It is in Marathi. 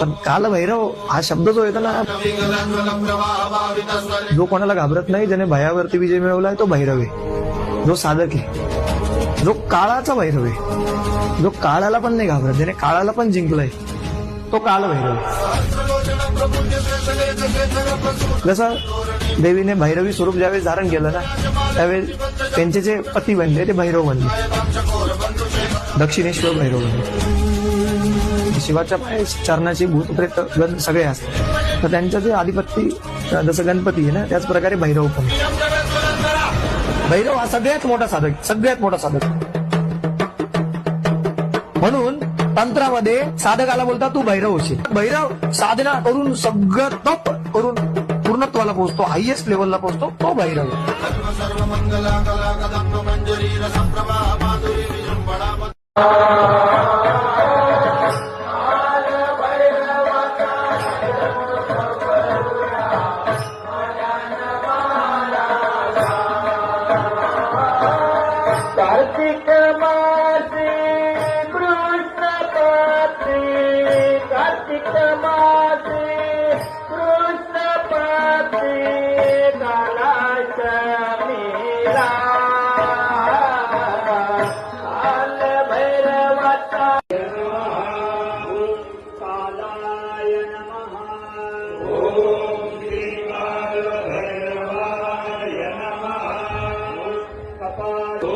पण कालभैरव हा शब्द जो येतो ना जो कोणाला घाबरत नाही ज्याने भयावरती विजय मिळवलाय तो भैरव आहे. जो साधक आहे. जो काळाचा भैरव आहे. जो काळाला पण नाही घाबरत ज्याने काळाला पण जिंकलाय तो कालभैरव आहे. जसं देवीने भैरवी स्वरूप ज्यावेळेस धारण केलं ना त्यावेळेस त्यांचे जे पती बनले ते भैरव बनले. दक्षिणेश्वर भैरव बनले. शिवाच्या पाय चरणाची भूतप्रेत गण सगळे असतात. तर त्यांचं जे आधिपत्य जसं गणपती आहे ना त्याच प्रकारे भैरव पण. भैरव हा सगळ्यात मोठा साधक सगळ्यात मोठा साधक. म्हणून तंत्रामध्ये साधकाला बोलता तू भैरव होशील भैरव साधना करून सगळं तप करून पूर्णत्वाला पोहोचतो हायएस्ट लेवलला पोहोचतो तो भैरव. आहे. கார்த்திக மாசி கிருஷ்ண பாத்தி கார்த்திக மாசி கிருஷ்ண பாத்தி கலாச்சமீரா கால பைரவத்தா காலாய நம ஓம் ஸ்ரீ கால பைரவாய நம கபாலோ